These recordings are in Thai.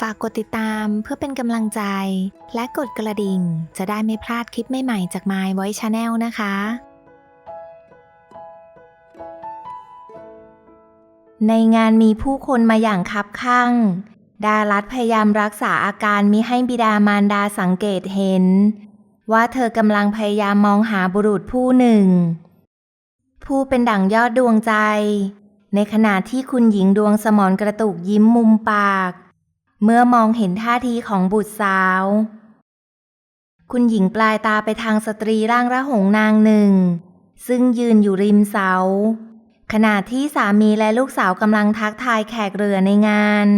ฝากกดติดตามเพื่อเป็นกำลังใจ และกดกระดิ่ง จะได้ไม่พลาดคลิปใหม่ๆจาก My Voice Channel นะคะ ในงานมีผู้คนมาอย่างคับข้าง ดารัตพยายามรักษาอาการมิให้บิดามารดาสังเกตเห็น ว่าเธอกำลังพยายามมองหาบุรุษผู้หนึ่ง ผู้เป็นดั่งยอดดวงใจ ในขณะที่คุณหญิงดวงสมรกระตุกยิ้มมุมปาก เมื่อมองเห็นท่าทีของบุตรสาว คุณหญิงปลายตาไปทางสตรีร่างระหงนางหนึ่ง ซึ่งยืนอยู่ริมเสา ขณะที่สามีและลูกสาวกำลังทักทายแขกเรือในงาน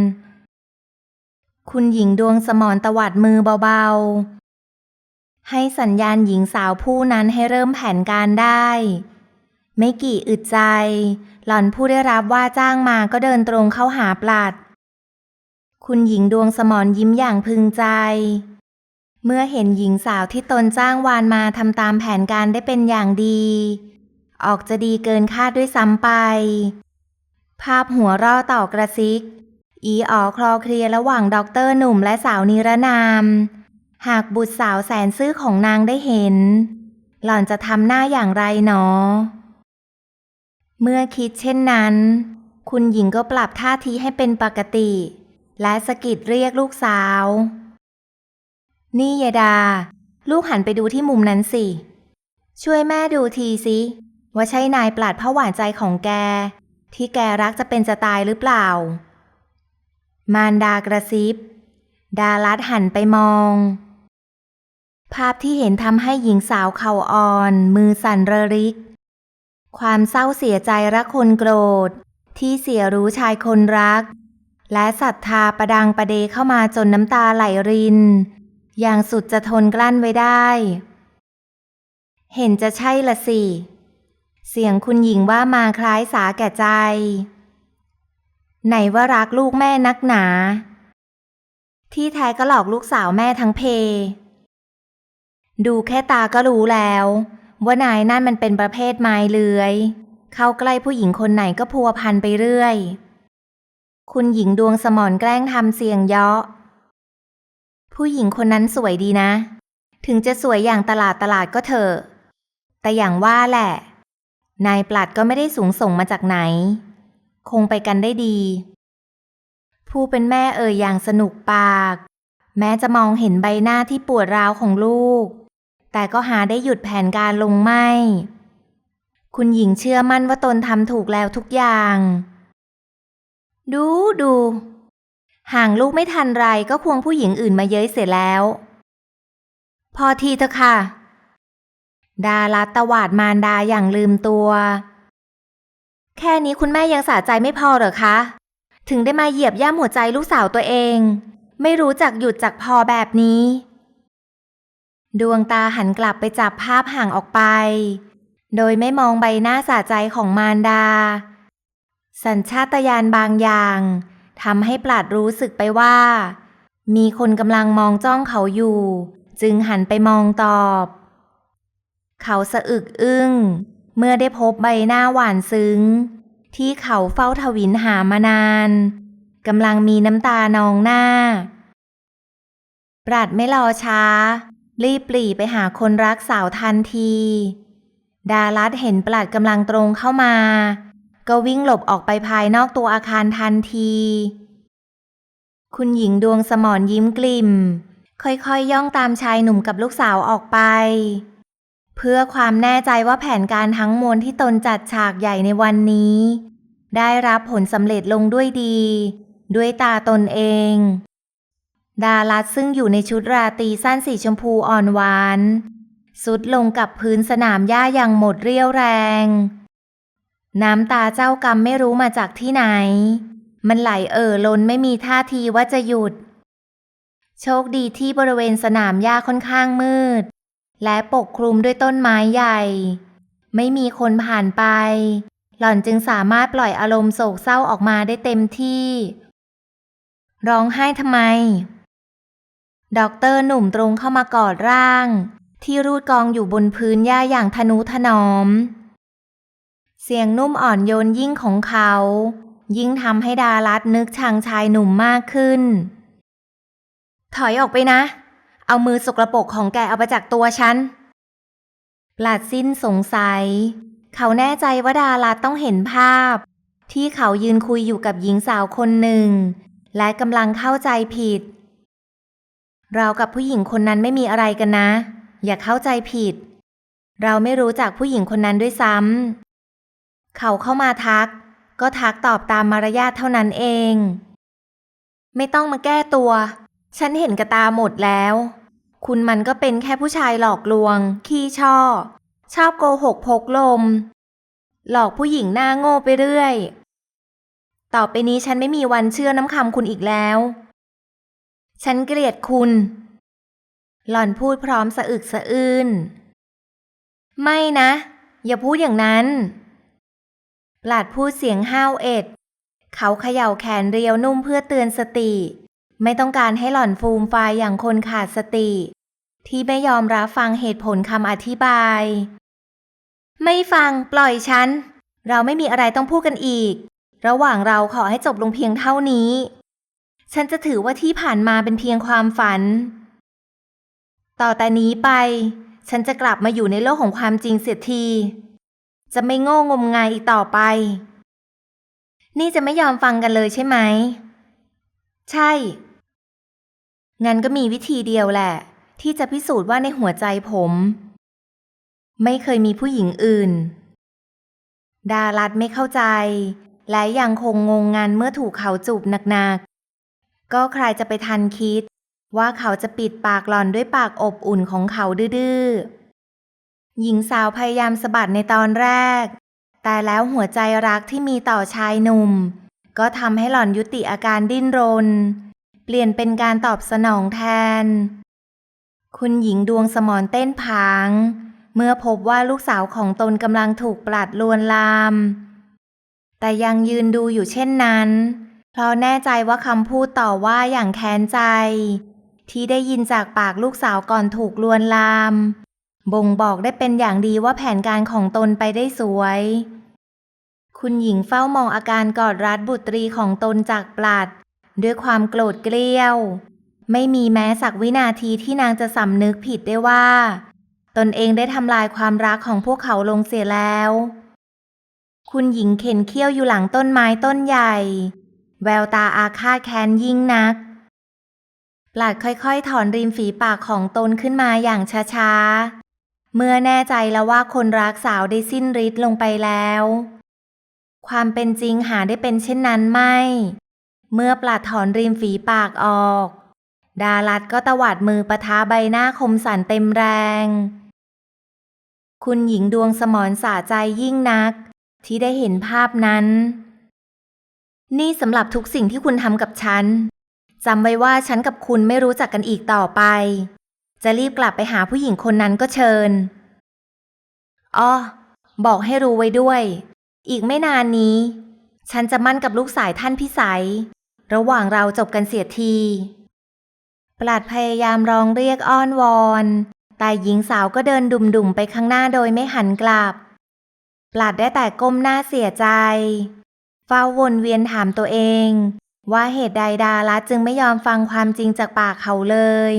คุณหญิงดวงสมรตวัดมือเบาๆ ให้สัญญาณหญิงสาวผู้นั้นให้เริ่มแผนการได้ ไม่กี่อึดใจ หล่อนผู้ได้รับว่าจ้างมาก็เดินตรงเข้าหาปลัด คุณหญิงดวงสมรยิ้มอย่างพึงใจ เมื่อเห็นหญิงสาวที่ตนจ้างวานมาทำตามแผนการได้เป็นอย่างดี ออกจะดีเกินคาดด้วยซ้ำไป ภาพหัวร่อต่อกระซิก อีอ๋อคลอเคลียร์ระหว่างด็อกเตอร์หนุ่มและสาวนิรนาม หากบุตรสาวแสนซื่อของนางได้เห็น หล่อนจะทำหน้าอย่างไรหนอ เมื่อคิดเช่นนั้น คุณหญิงก็ปรับท่าทีให้เป็นปกติ และสะกิดเรียกลูกสาว นี่ยายดา ลูกหันไปดูที่มุมนั้นสิ ช่วยแม่ดูทีสิว่าใช่นายปลัดพ่อหวานใจของแก ที่แกรักจะเป็นจะตายหรือเปล่า มารดากระซิบ ดารัดหันไปมอง ภาพที่เห็นทำให้หญิงสาวเข่าอ่อน มือสั่นระริก ความเศร้าเสียใจรักคนโกรธ ที่เสียรู้ชายคนรัก และศรัทธาประดังประเดเข้ามาจนน้ำตาไหลริน อย่างสุดจะทนกลั้นไว้ได้ เห็นจะใช่ละสิ เสียงคุณหญิงว่ามาคล้ายสาแก่ใจ ไหนว่ารักลูกแม่นักหนา ที่แท้ก็หลอกลูกสาวแม่ทั้งเพ ดูแค่ตาก็รู้แล้ว ว่านายนั่นมันเป็นประเภทไม้เลื้อย เข้าใกล้ผู้หญิงคนไหนก็พัวพันไปเรื่อย คุณหญิงดวงสมรแกล้งทำเสียงเยาะ ผู้หญิงคนนั้นสวยดีนะ ถึงจะสวยอย่างตลาดตลาดก็เถอะ แต่อย่างว่าแหละ นายปลัดก็ไม่ได้สูงส่งมาจากไหน คงไปกันได้ดี ผู้เป็นแม่เอ่ยอย่างสนุกปาก แม้จะมองเห็นใบหน้าที่ปวดร้าวของลูก แต่ก็หาได้หยุดแผนการลงไม่ คุณหญิงเชื่อมั่นว่าตนทำถูกแล้วทุกอย่าง ดูดู ห่างลูกไม่ทันไรก็ควงผู้หญิงอื่นมาเย้ยเสร็จแล้ว พอทีเถอะค่ะ ดารัตตวาดมารดาอย่างลืมตัว แค่นี้คุณแม่ยังสะใจไม่พอเหรอคะ ถึงได้มาเหยียบย่ำหัวใจลูกสาวตัวเอง ไม่รู้จักหยุดจักพอแบบนี้ ดวงตาหันกลับไปจับภาพห่างออกไป โดยไม่มองใบหน้าสะใจของมารดา สัญชาตญาณบางอย่างทำให้ปลัดรู้สึกไปว่า มีคนกำลังมองจ้องเขาอยู่ จึงหันไปมองตอบ เขาสะอึกอึ้ง เมื่อได้พบใบหน้าหวานซึ้ง ที่เขาเฝ้าทวินหามานานกำลังมีน้ำตานองหน้า ปรัดไม่รอช้า รีบปรีไปหาคนรักสาวทันที ดารัตเห็นปลัดกำลังตรงเข้ามา ก็วิ่งหลบออกไปภายนอกตัวอาคารทันที คุณหญิงดวงสมรยิ้มกลิ่ม ค่อยๆยย่องตามชายหนุ่มกับลูกสาวออกไป เพื่อความแน่ใจว่าแผนการทั้งมวลที่ตนจัดฉากใหญ่ในวันนี้ ได้รับผลสำเร็จลงด้วยดี ด้วยตาตนเอง ดารัตซึ่งอยู่ในชุดราตรีสั้นสีชมพูอ่อนหวานสุดลงกับพื้นสนามหญ้าอย่างหมดเรี่ยวแรง น้ำตาเจ้ากรรมไม่รู้มาจากที่ไหน มันไหลเอ่อล้นไม่มีท่าทีว่าจะหยุด โชคดีที่บริเวณสนามหญ้าค่อนข้างมืด และปกคลุมด้วยต้นไม้ใหญ่ ไม่มีคนผ่านไป หล่อนจึงสามารถปล่อยอารมณ์โศกเศร้าออกมาได้เต็มที่ ร้องไห้ทำไมด็อกเตอร์หนุ่มตรงเข้ามากอดร่าง ที่รูดกองอยู่บนพื้นหญ้าอย่างทนุถนอม เสียงนุ่มอ่อนโยนยิ่งของเขา ยิ่งทำให้ดารัตนึกชังชายหนุ่มมากขึ้น ถอยออกไปนะ เอามือสกรปรกของแกเอาไปจากตัวฉันปลัดสิ้นสงสัย เขาแน่ใจว่าดาราต้องเห็นภาพ ที่เขายืนคุยอยู่กับหญิงสาวคนหนึ่ง และกำลังเข้าใจผิด เรากับผู้หญิงคนนั้นไม่มีอะไรกันนะ อย่าเข้าใจผิด เราไม่รู้จักผู้หญิงคนนั้นด้วยซ้ำ เขาเข้ามาทัก ก็ทักตอบตามมารยาทเท่านั้นเอง ไม่ต้องมาแก้ตัว ฉันเห็นกระตาหมดแล้ว คุณมันก็เป็นแค่ผู้ชายหลอกลวง ขี้ช่อ ชอบโกหกพกลม หลอกผู้หญิงหน้าโง่ไปเรื่อย ต่อไปนี้ฉันไม่มีวันเชื่อน้ำคำคุณอีกแล้ว ฉันเกลียดคุณ หล่อนพูดพร้อมสะอึกสะอื้นไม่นะ อย่าพูดอย่างนั้น ปลัดพูดเสียงห้าวเอ็ด เขาเขย่าแขนเรียวนุ่มเพื่อเตือนสติ ไม่ต้องการให้หล่อนฟูมฟายอย่างคนขาดสติ ที่ไม่ยอมรับฟังเหตุผลคำอธิบาย ไม่ฟังปล่อยฉัน เราไม่มีอะไรต้องพูดกันอีก ระหว่างเราขอให้จบลงเพียงเท่านี้ ฉันจะถือว่าที่ผ่านมาเป็นเพียงความฝัน ต่อแต่นี้ไป ฉันจะกลับมาอยู่ในโลกของความจริงเสียที จะไม่โง่งมงายอีกต่อไป นี่จะไม่ยอมฟังกันเลยใช่ไหม ใช่ งั้นก็มีวิธีเดียวแหละ ที่จะพิสูจน์ว่าในหัวใจผม ไม่เคยมีผู้หญิงอื่น ดารัดไม่เข้าใจ และยังคงงงงันเมื่อถูกเขาจูบหนักๆ ก็ใครจะไปทันคิดว่าเขาจะปิดปากหลอนด้วยปากอบอุ่นของเขาดื้อๆ หญิงสาวพยายามสะบัดในตอนแรก แต่แล้วหัวใจรักที่มีต่อชายหนุ่ม ก็ทำให้หล่อนยุติอาการดิ้นรน เปลี่ยนเป็นการตอบสนองแทน คุณหญิงดวงสมรเต้นผาง เมื่อพบว่าลูกสาวของตนกำลังถูกปลัดลวนลาม แต่ยังยืนดูอยู่เช่นนั้น เพราะแน่ใจว่าคำพูดต่อว่าอย่างแค้นใจ ที่ได้ยินจากปากลูกสาวก่อนถูกลวนลาม บ่งบอกได้เป็นอย่างดีว่าแผนการของตนไปได้สวย คุณหญิงเฝ้ามองอาการกอดรัดบุตรีของตนจากปลัด ด้วยความโกรธเกลี้ยว ไม่มีแม้สักวินาทีที่นางจะสำนึกผิดได้ว่า ตนเองได้ทำลายความรักของพวกเขาลงเสียแล้ว คุณหญิงเข็นเขี้ยวอยู่หลังต้นไม้ต้นใหญ่ แววตาอาฆาตแค้นยิ่งนักปลัดค่อยๆ ถอนริมฝีปากของตนขึ้นมาอย่างช้าๆ เมื่อแน่ใจแล้วว่าคนรักสาวได้สิ้นฤทธิ์ลงไปแล้ว ความเป็นจริงหาได้เป็นเช่นนั้นไม่ เมื่อปลัดถอนริมฝีปากออก ดารัดก็ตวัดมือประทาใบหน้าคมสันเต็มแรง คุณหญิงดวงสมรสาใจยิ่งนัก ที่ได้เห็นภาพนั้น นี่สำหรับทุกสิ่งที่คุณทำกับฉันจำไว้ว่าฉันกับคุณไม่รู้จักกันอีกต่อไป จะรีบกลับไปหาผู้หญิงคนนั้นก็เชิญ อ้อ บอกให้รู้ไว้ด้วย อีกไม่นานนี้ ฉันจะมั่นกับลูกสายท่านพิสัย ระหว่างเราจบกันเสียทีปลัดพยายามร้องเรียกอ้อนวอน แต่หญิงสาวก็เดินดุ่มๆไปข้างหน้าโดยไม่หันกลับ ปลัดได้แต่ก้มหน้าเสียใจ เฝ้าวนเวียนถามตัวเอง ว่าเหตุใดดารัตจึงไม่ยอมฟังความจริงจากปากเขาเลย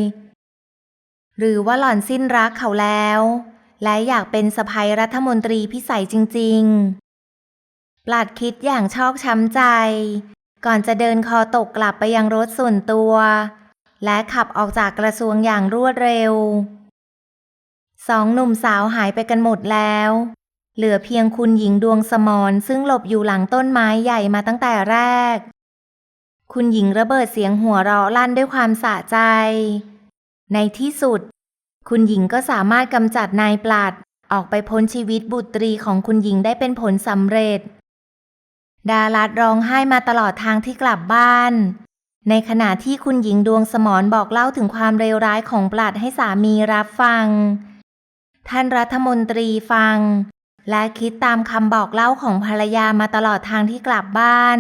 หรือว่าหล่อนสิ้นรักเขาแล้ว และอยากเป็นสะพายรัฐมนตรีพิสัยจริง ๆ ปลัดคิดอย่างชอกช้ำใจ ก่อนจะเดินคอตกกลับไปยังรถส่วนตัว และขับออกจากกระทรวงอย่างรวดเร็ว สองหนุ่มสาวหายไปกันหมดแล้ว เหลือเพียงคุณหญิงดวงสมรซึ่งหลบอยู่หลังต้นไม้ใหญ่มาตั้งแต่แรก คุณหญิงระเบิดเสียงหัวเราะลั่นด้วยความสะใจ ในที่สุด คุณหญิงก็สามารถกำจัดนายปลัดออกไปพ้นชีวิตบุตรีของคุณหญิงได้เป็นผลสำเร็จ ดารัดร้องไห้มาตลอดทางที่กลับบ้าน ในขณะที่คุณหญิงดวงสมรบอกเล่าถึงความเลวร้ายของปลัดให้สามีรับฟัง ท่านรัฐมนตรีฟัง และคิดตามคำบอกเล่าของภรรยามาตลอดทางที่กลับบ้าน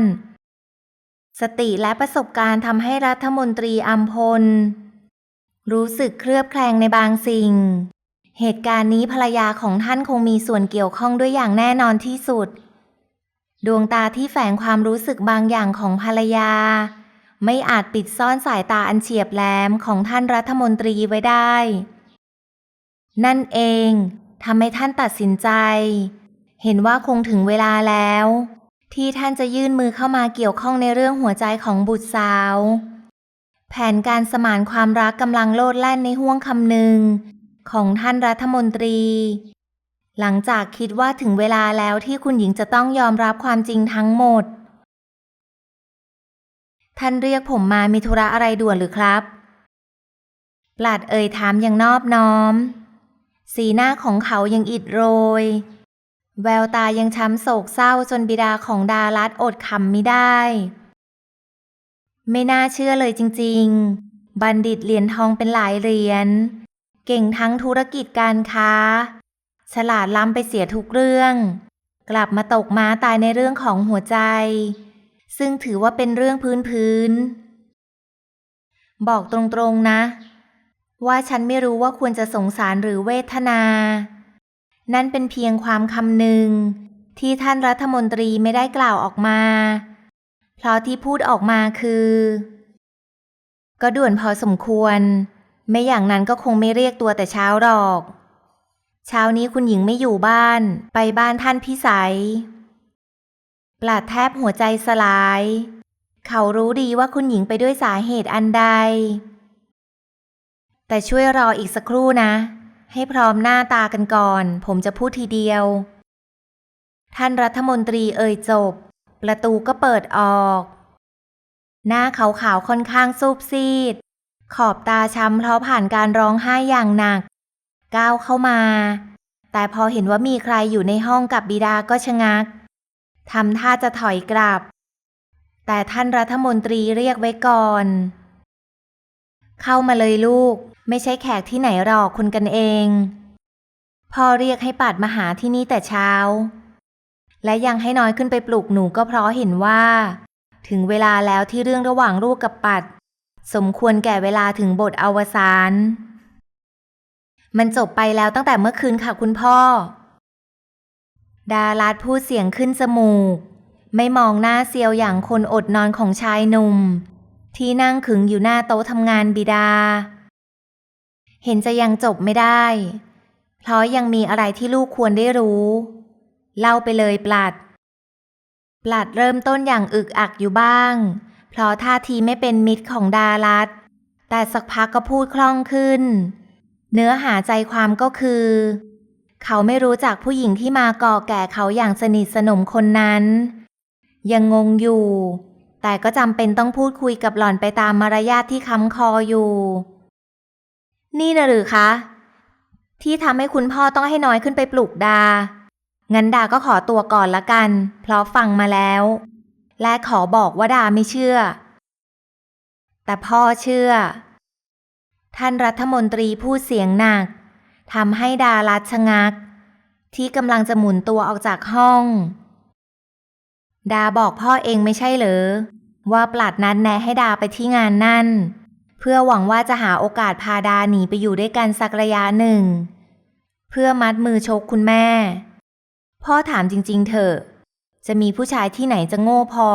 สติและประสบการณ์ทำให้รัฐมนตรีอัมพล รู้สึกเคลือบแคลงในบางสิ่ง เหตุการณ์นี้ภรรยาของท่านคงมีส่วนเกี่ยวข้องด้วยอย่างแน่นอนที่สุด ดวงตาที่แฝงความรู้สึกบางอย่างของภรรยา ไม่อาจปิดซ่อนสายตาอันเฉียบแหลมของท่านรัฐมนตรีไว้ได้ นั่นเองทำให้ท่านตัดสินใจ เห็นว่าคงถึงเวลาแล้ว ที่ท่านจะยื่นมือเข้ามาเกี่ยวข้องในเรื่องหัวใจของบุตรสาว แผนการสมานความรักกำลังโลดแล่นในห้วงคำหนึ่งของท่านรัฐมนตรี หลังจากคิดว่าถึงเวลาแล้วที่คุณหญิงจะต้องยอมรับความจริงทั้งหมด ท่านเรียกผมมามีธุระอะไรด่วนหรือครับปลัดเอ่ยถามอย่างนอบน้อม สีหน้าของเขายังอิดโรย แววตายังช้ำโศกเศร้าจนบิดาของดารัตอดคำไม่ได้ ไม่น่าเชื่อเลยจริง ๆ บัณฑิตเหรียญทองเป็นหลายเหรียญ เก่งทั้งธุรกิจการค้า ฉลาดล้ำไปเสียทุกเรื่อง กลับมาตกม้าตายในเรื่องของหัวใจ ซึ่งถือว่าเป็นเรื่องพื้นพื้นๆบอกตรงๆนะ ว่าฉันไม่รู้ว่าควรจะสงสารหรือเวทนา นั่นเป็นเพียงความคำหนึ่งที่ท่านรัฐมนตรีไม่ได้กล่าวออกมา เพราะที่พูดออกมาคือ ก็ด่วนพอสมควร ไม่อย่างนั้นก็คงไม่เรียกตัวแต่เช้าหรอก เช้านี้คุณหญิงไม่อยู่บ้าน ไปบ้านท่านพี่สัยปลัดแทบหัวใจสลาย เขารู้ดีว่าคุณหญิงไปด้วยสาเหตุอันใด แต่ช่วยรออีกสักครู่นะ ให้พร้อมหน้าตากันก่อน ผมจะพูดทีเดียว ท่านรัฐมนตรีเอ่ยจบ ประตูก็เปิดออก หน้าขาวๆค่อนข้างซูบซีด ขอบตาช้ำเพราะผ่านการร้องไห้อย่างหนัก ก้าวเข้ามา แต่พอเห็นว่ามีใครอยู่ในห้องกับบิดาก็ชะงักทำท่าจะถอยกลับ แต่ท่านรัฐมนตรีเรียกไว้ก่อน เข้ามาเลยลูก ไม่ใช่แขกที่ไหนหรอกคุณกันเอง พ่อเรียกให้ปัดมาหาที่นี่แต่เช้า และยังให้น้อยขึ้นไปปลุกหนูก็เพราะเห็นว่า ถึงเวลาแล้วที่เรื่องระหว่างลูกกับปัด สมควรแก่เวลาถึงบทอวสานมันจบไปแล้วตั้งแต่เมื่อคืนค่ะคุณพ่อ ดารัดพูดเสียงขึ้นจมูก ไม่มองหน้าเซียวอย่างคนอดนอนของชายหนุ่ม ที่นั่งขึงอยู่หน้าโต๊ะทำงานบิดา เห็นจะยังจบไม่ได้ เพราะยังมีอะไรที่ลูกควรได้รู้ เล่าไปเลยปลัด ปลัดเริ่มต้นอย่างอึกอักอยู่บ้าง เพราะท่าทีไม่เป็นมิตรของดารัตแต่สักพักก็พูดคล่องขึ้น เนื้อหาใจความก็คือ เขาไม่รู้จักผู้หญิงที่มาก่อแก่เขาอย่างสนิทสนมคนนั้น ยังงงอยู่ แต่ก็จำเป็นต้องพูดคุยกับหล่อนไปตามมารยาทที่ค้ำคออยู่ นี่นะหรือคะ ที่ทำให้คุณพ่อต้องให้น้อยขึ้นไปปลุกดา งั้นดาก็ขอตัวก่อนละกัน เพราะฟังมาแล้ว และขอบอกว่าดาไม่เชื่อ แต่พ่อเชื่อ ท่านรัฐมนตรีพูดเสียงหนักทำให้ดารัดชะงัก ที่กำลังจะหมุนตัวออกจากห้อง ดาบอกพ่อเองไม่ใช่เหรอ ว่าปลัดนัดแนะให้ดาไปที่งานนั่น เพื่อหวังว่าจะหาโอกาสพาดาหนีไปอยู่ด้วยกันสักระยะหนึ่ง เพื่อมัดมือชกคุณแม่ พ่อถามจริงๆเถอะ จะมีผู้ชายที่ไหนจะโง่พอ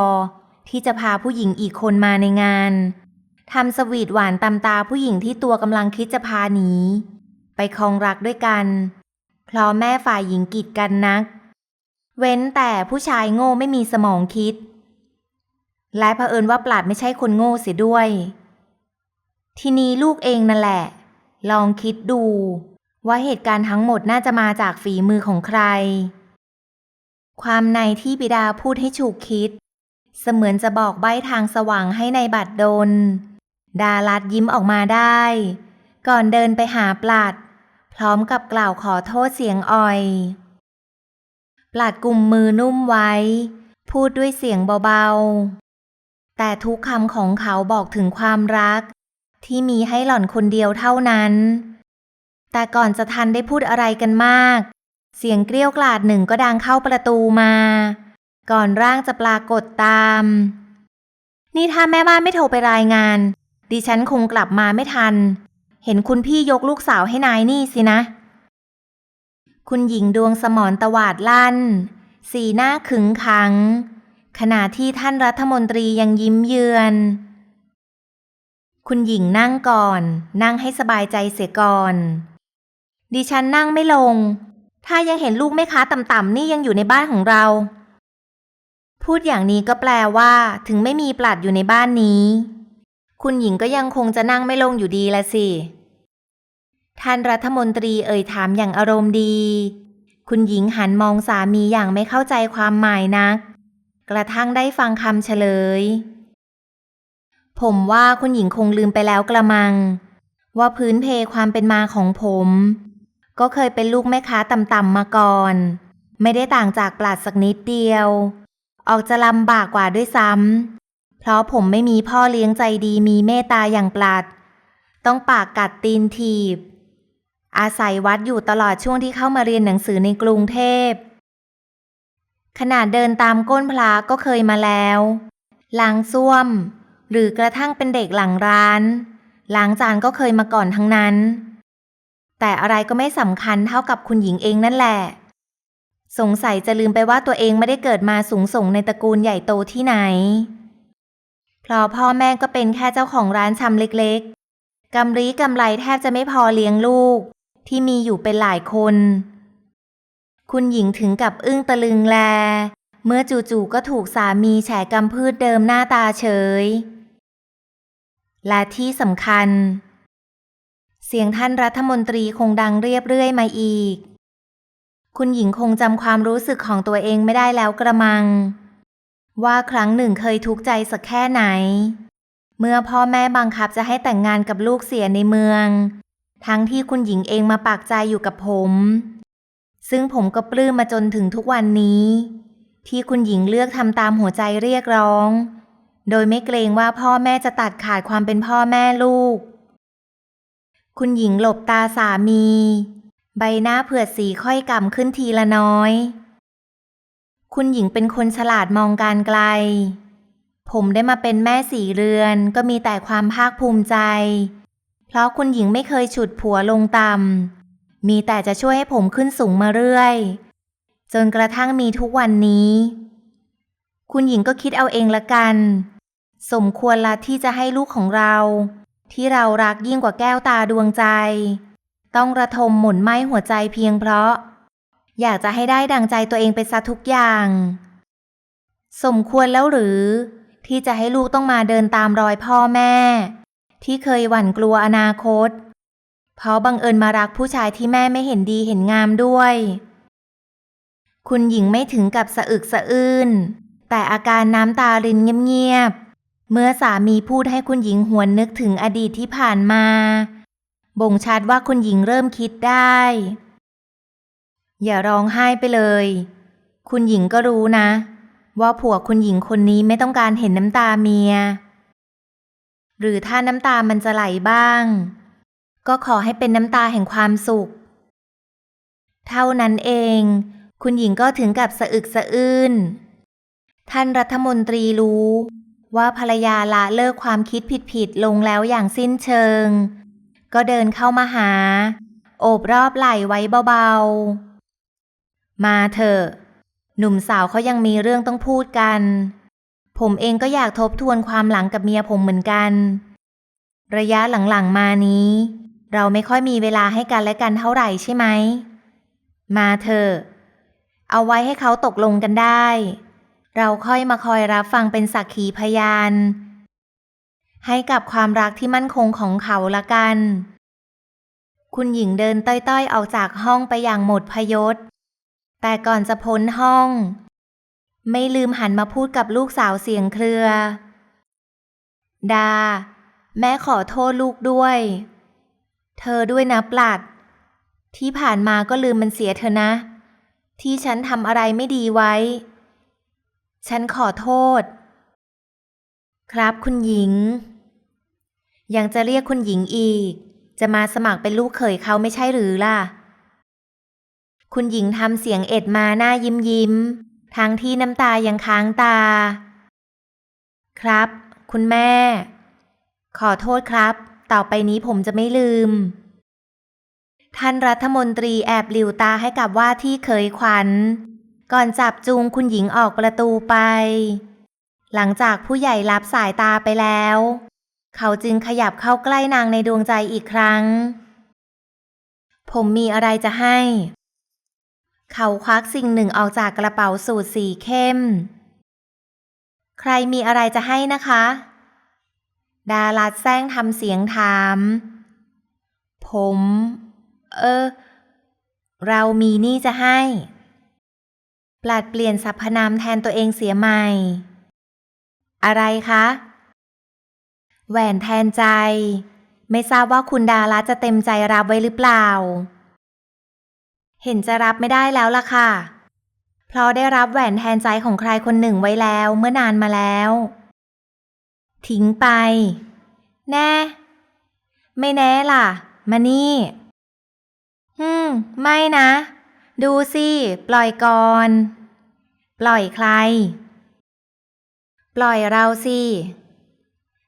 ที่จะพาผู้หญิงอีกคนมาในงานทำสวีทหวานตำตาผู้หญิงที่ตัวกำลังคิดจะพาหนี ไปคลองรักด้วยกัน เพราะแม่ฝ่ายหญิงกีดกันนัก เว้นแต่ผู้ชายโง่ไม่มีสมองคิด และเผอิญว่าปลัดไม่ใช่คนโง่เสียด้วย ทีนี้ลูกเองนั่นแหละ ลองคิดดู ว่าเหตุการณ์ทั้งหมดน่าจะมาจากฝีมือของใคร ความในที่บิดาพูดให้ฉุกคิด เสมือนจะบอกใบ้ทางสว่างให้ในบัดดล ดาลัดยิ้มออกมาได้ ก่อนเดินไปหาปลัด พร้อมกับกล่าวขอโทษเสียงอ่อย ปลัดกลุ่มมือนุ่มไว้ พูดด้วยเสียงเบาๆ แต่ทุกคำของเขาบอกถึงความรัก ที่มีให้หล่อนคนเดียวเท่านั้น แต่ก่อนจะทันได้พูดอะไรกันมาก เสียงเกลี้ยวกล่อดหนึ่งก็ดังเข้าประตูมา ก่อนร่างจะปรากฏตาม นี่ถ้าแม่บ้านไม่โทรไปรายงาน ดิฉันคงกลับมาไม่ทัน เห็นคุณพี่ยกลูกสาวให้นายนี่สินะ คุณหญิงดวงสมรตวาดลั่น สีหน้าขึงขัง ขณะที่ท่านรัฐมนตรียังยิ้มเยือน คุณหญิงนั่งก่อน นั่งให้สบายใจเสียก่อน ดิฉันนั่งไม่ลง ถ้ายังเห็นลูกแม่ค้าต่ำๆนี่ยังอยู่ในบ้านของเรา พูดอย่างนี้ก็แปลว่า ถึงไม่มีปลัดอยู่ในบ้านนี้ คุณหญิงก็ยังคงจะนั่งไม่ลงอยู่ดีละสิ ท่านรัฐมนตรีเอ่ยถามอย่างอารมณ์ดี คุณหญิงหันมองสามีอย่างไม่เข้าใจความหมายนัก กระทั่งได้ฟังคำเฉลย ผมว่าคุณหญิงคงลืมไปแล้วกระมัง ว่าพื้นเพความเป็นมาของผม ก็เคยเป็นลูกแม่ค้าต่ำๆมาก่อน ไม่ได้ต่างจากปลัดสักนิดเดียว ออกจะลำบากกว่าด้วยซ้ำเพราะผมไม่มีพ่อเลี้ยงใจดีมีเมตตาอย่างปลัดต้องปากกัดตีนถีบ อาศัยวัดอยู่ตลอดช่วงที่เข้ามาเรียนหนังสือในกรุงเทพ ขนาดเดินตามก้นพลาก็เคยมาแล้วล้างส้วม หรือกระทั่งเป็นเด็กหลังร้านล้างจานก็เคยมาก่อนทั้งนั้น แต่อะไรก็ไม่สำคัญเท่ากับคุณหญิงเองนั่นแหละ สงสัยจะลืมไปว่าตัวเองไม่ได้เกิดมาสูงส่งในตระกูลใหญ่โตที่ไหน เพราะพ่อแม่ก็เป็นแค่เจ้าของร้านชำเล็กๆ กำรีกำไรแทบจะไม่พอเลี้ยงลูก ที่มีอยู่เป็นหลายคน คุณหญิงถึงกับอึ้งตะลึงแล เมื่อจู่ๆก็ถูกสามีแฉกำพืชเดิมหน้าตาเฉย และที่สำคัญ เสียงท่านรัฐมนตรีคงดังเรียบเรื่อยมาอีก คุณหญิงคงจำความรู้สึกของตัวเองไม่ได้แล้วกระมัง ว่าครั้งหนึ่งเคยทุกข์ใจสักแค่ไหน เมื่อพ่อแม่บังคับจะให้แต่งงานกับลูกเสียในเมือง ทั้งที่คุณหญิงเองมาปากใจอยู่กับผม ซึ่งผมก็ปลื้มมาจนถึงทุกวันนี้ ที่คุณหญิงเลือกทำตามหัวใจเรียกร้อง โดยไม่เกรงว่าพ่อแม่จะตัดขาดความเป็นพ่อแม่ลูก คุณหญิงหลบตาสามี ใบหน้าเผือดสีค่อยกำขึ้นทีละน้อย คุณหญิงเป็นคนฉลาดมองการไกล ผมได้มาเป็นแม่สีเรือนก็มีแต่ความภาคภูมิใจ เพราะคุณหญิงไม่เคยฉุดผัวลงต่ำมีแต่จะช่วยให้ผมขึ้นสูงมาเรื่อย จนกระทั่งมีทุกวันนี้ คุณหญิงก็คิดเอาเองละกัน สมควรละที่จะให้ลูกของเรา ที่เรารักยิ่งกว่าแก้วตาดวงใจ ต้องระทมหมุนไหม้หัวใจเพียงเพราะ อยากจะให้ได้ดังใจตัวเองไปซะทุกอย่าง สมควรแล้วหรือ ที่จะให้ลูกต้องมาเดินตามรอยพ่อแม่ ที่เคยหวั่นกลัวอนาคต เพราะบังเอิญมารักผู้ชายที่แม่ไม่เห็นดีเห็นงามด้วย คุณหญิงไม่ถึงกับสะอึกสะอื้นแต่อาการน้ำตารินเงียบๆ เมื่อสามีพูดให้คุณหญิงหวนนึกถึงอดีตที่ผ่านมา บ่งชัดว่าคุณหญิงเริ่มคิดได้ อย่าร้องไห้ไปเลย คุณหญิงก็รู้นะ ว่าผัวคุณหญิงคนนี้ไม่ต้องการเห็นน้ำตาเมีย หรือถ้าน้ำตามันจะไหลบ้าง ก็ขอให้เป็นน้ำตาแห่งความสุข เท่านั้นเอง คุณหญิงก็ถึงกับสะอึกสะอื้นท่านรัฐมนตรีรู้ ว่าภรรยาละเลิกความคิดผิดๆลงแล้วอย่างสิ้นเชิง ก็เดินเข้ามาหา โอบรอบไหล่ไว้เบาๆ มาเถอะ หนุ่มสาวเขายังมีเรื่องต้องพูดกัน ผมเองก็อยากทบทวนความหลังกับเมียผมเหมือนกัน ระยะหลังๆมานี้ เราไม่ค่อยมีเวลาให้กันและกันเท่าไหร่ใช่ไหม มาเถอะ เอาไว้ให้เขาตกลงกันได้ เราค่อยมาคอยรับฟังเป็นสักขีพยาน ให้กับความรักที่มั่นคงของเขาละกัน คุณหญิงเดินต้อยๆ ออกจากห้องไปอย่างหมดพยศ แต่ก่อนจะพ้นห้อง ไม่ลืมหันมาพูดกับลูกสาวเสียงเครือ ดา แม่ขอโทษลูกด้วย เธอด้วยนะปลัด ที่ผ่านมาก็ลืมมันเสียเธอนะ ที่ฉันทำอะไรไม่ดีไว้ ฉันขอโทษ ครับคุณหญิง ยังจะเรียกคุณหญิงอีก จะมาสมัครเป็นลูกเขยเขาไม่ใช่หรือล่ะ คุณหญิงทำเสียงเอ็ดมาหน้ายิ้มยิ้มทั้งที่น้ำตายังค้างตา ครับ คุณแม่ ขอโทษครับ ต่อไปนี้ผมจะไม่ลืม ท่านรัฐมนตรีแอบหลิวตาให้กับว่าที่เคยขวัญ ก่อนจับจูงคุณหญิงออกประตูไป หลังจากผู้ใหญ่รับสายตาไปแล้ว เขาจึงขยับเข้าใกล้นางในดวงใจอีกครั้ง ผมมีอะไรจะให้ เขาควักสิ่งหนึ่งออกจากกระเป๋าสูทสีเข้ม ใครมีอะไรจะให้นะคะ ดารัดแซงทำเสียงถาม ผม เออ เรามีนี่จะให้ ปลัดเปลี่ยนสรรพนามแทนตัวเองเสียใหม่ อะไรคะ แหวนแทนใจ ไม่ทราบว่าคุณดารัตจะเต็มใจรับไว้หรือเปล่า เห็นจะรับไม่ได้แล้วล่ะค่ะ เพราะได้รับแหวนแทนใจของใครคนหนึ่งไว้แล้วเมื่อนานมาแล้ว ทิ้งไป แน่ ไม่แน่ล่ะ มานี่ฮึมไม่นะ ดูสิ ปล่อยก่อน ปล่อยใคร ปล่อยเราสิ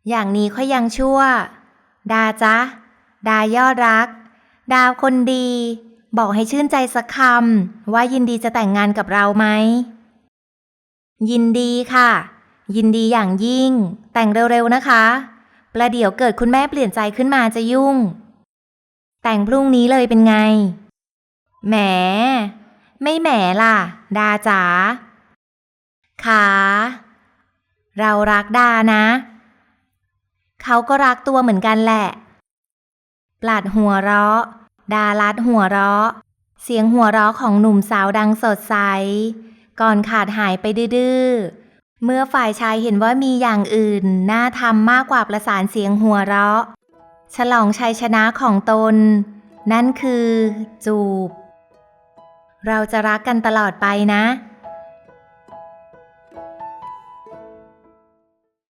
อย่างนี้ค่อยยังชั่ว ดาจ๊ะ ดายอดรัก ดาวคนดี บอกให้ชื่นใจสักคำว่ายินดีจะแต่งงานกับเราไหม ยินดีค่ะ ยินดีอย่างยิ่ง แต่งเร็วๆนะคะประเดี๋ยวเกิดคุณแม่เปลี่ยนใจขึ้นมาจะยุ่ง แต่งพรุ่งนี้เลยเป็นไง แหม ไม่แหมล่ะ ดาจ๋าขาเรารักดานะ เขาก็รักตัวเหมือนกันแหละ ปลัดหัวเราะ ดาลัดหัวเราะ เสียงหัวเราะของหนุ่มสาวดังสดใส ก่อนขาดหายไปดื้อเมื่อฝ่ายชายเห็นว่ามีอย่างอื่น น่าทำมากกว่าประสานเสียงหัวเราะ ฉลองชัยชนะของตน นั่นคือ จูบ เราจะรักกันตลอดไปนะ